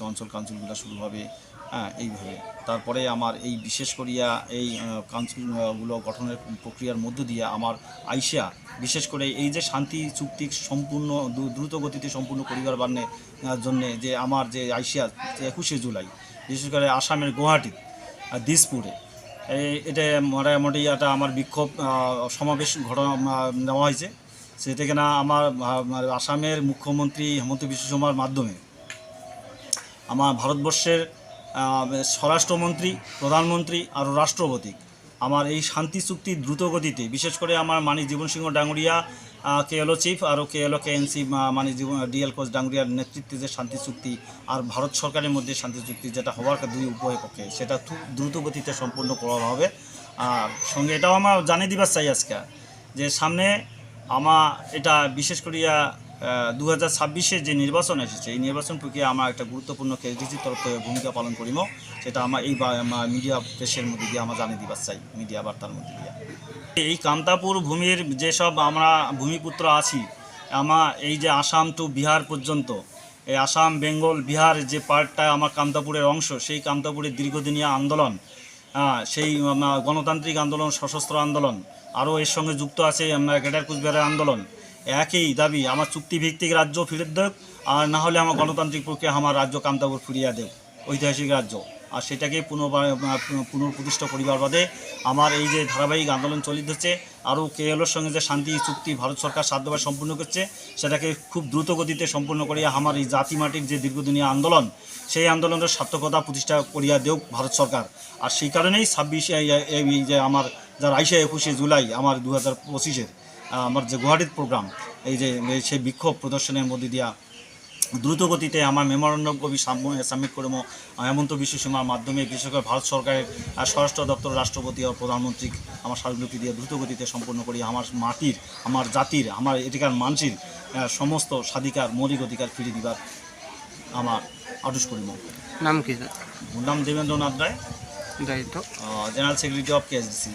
অঞ্চল কাউন্সিলগুলো শুরু হবে হ্যাঁ এইভাবে। তারপরে আমার এই বিশেষ করিয়া এই কাউন্সিলগুলো গঠনের প্রক্রিয়ার মধ্য দিয়ে আমার আইসা বিশেষ করে এই যে শান্তি, চুক্তি সম্পূর্ণ, দ্রু- দ্রুত গতিতে সম্পূর্ণ করিবার বান্নে জন্যে যে আমার যে আইসিয়া একুশে জুলাই, বিশেষ করে আসামের গুয়াহাটি দিসপুরে এটা মোটামুটি একটা আমার বিক্ষোভ সমাবেশ ঘটনা নেওয়া হয়েছে। সে থেকে না আমার আসামের মুখ্যমন্ত্রী হেমন্ত বিশ্ব শর্মার মাধ্যমে। আমার ভারতবর্ষের স্বরাষ্ট্রমন্ত্রী, প্রধানমন্ত্রী আর রাষ্ট্রপতি। আমার এই শান্তি চুক্তি দ্রুত গতিতে, বিশেষ করে আমার মানিক জীবন সিংহ ডাঙ্গুরিয়া কে এলো চিফ আর কে এলো কে এনসি মানিক জীবন ডিএল কোচ ডাঙ্গুরিয়ার নেতৃত্বে যে শান্তি চুক্তি আর ভারত সরকারের মধ্যে শান্তি চুক্তি যেটা হওয়ার দুই উভয় পক্ষে, সেটা দ্রুত গতিতে সম্পূর্ণ করা হবে। আর সঙ্গে এটাও আমার জানিয়ে দিবার চাই আজকে, যে সামনে আমার এটা বিশেষ করিয়া দু হাজার যে নির্বাচন এসেছে, এই নির্বাচন প্রক্রিয়া আমার একটা গুরুত্বপূর্ণ কেজির তরফ থেকে ভূমিকা পালন করিম। সেটা আমার এই মিডিয়া প্রেসের মধ্যে দিয়ে আমার জানিয়ে দিবার চাই, মিডিয়া বার্তার মধ্যে দিয়ে। এই কান্তাপুর ভূমির যেসব আমরা ভূমিপুত্র আছি, আমার এই যে আসাম টু বিহার পর্যন্ত, এই আসাম, বেঙ্গল, বিহার যে পার্টটা আমার কামতাপুরের অংশ, সেই কামতাপুরের দীর্ঘদিনীয় আন্দোলন সেই গণতান্ত্রিক আন্দোলন, সশস্ত্র আন্দোলন, আরও এর সঙ্গে যুক্ত আছে গ্রেটার কুচবিহারের আন্দোলন একই দাবি, আমার চুক্তিভিত্তিক রাজ্য ফিরত দেব আর না হলে আমার গণতান্ত্রিক প্রক্রিয়া আমার রাজ্য কামতাপুর ফিরিয়ে দেব ঐতিহাসিক রাজ্য। আর সেটাকে পুনর্বার পুনঃপ্রতিষ্ঠা করিবার বাদে আমার এই যে ধারাবাহিক আন্দোলন চলিত হচ্ছে আরও কেএলওর সঙ্গে যে শান্তি, চুক্তি ভারত সরকার সাধ্যভাবে সম্পূর্ণ করছে, সেটাকে খুব দ্রুত গতিতে সম্পূর্ণ করিয়া আমার এই জাতি মাটির যে দীর্ঘদিনীয় আন্দোলন, সেই আন্দোলনের সার্থকতা প্রতিষ্ঠা করিয়া দেও ভারত সরকার। আর সেই কারণেই ছাব্বিশে, এই যে আমার, যার আইসে একুশে জুলাই, আমার দু হাজার পঁচিশের আমার যে গুয়াহাটির প্রোগ্রাম এই যে সেই বিক্ষোভ প্রদর্শনের মধ্যে দিয়া দ্রুত গতিতে আমার মেমোরান্ডাম কবি সাবমিট করব হেমন্ত বিশ্ব সীমার মাধ্যমে বিশেষ করে ভারত সরকারের স্বরাষ্ট্র দপ্তর রাষ্ট্রপতি ও প্রধানমন্ত্রী আমার স্মারকলিপি দিয়ে দ্রুত গতিতে সম্পন্ন করি। আমার মাটির আমার জাতির আমার এটিকার মানসির সমস্ত স্বাধিকার মৌলিক অধিকার ফিরে দিবার আমার আটুস করিম নাম কি? নাম দেবেন্দ্রনাথ রায়। দায়িত্ব জেনারেল সেক্রেটারি অফ কেএসডিসি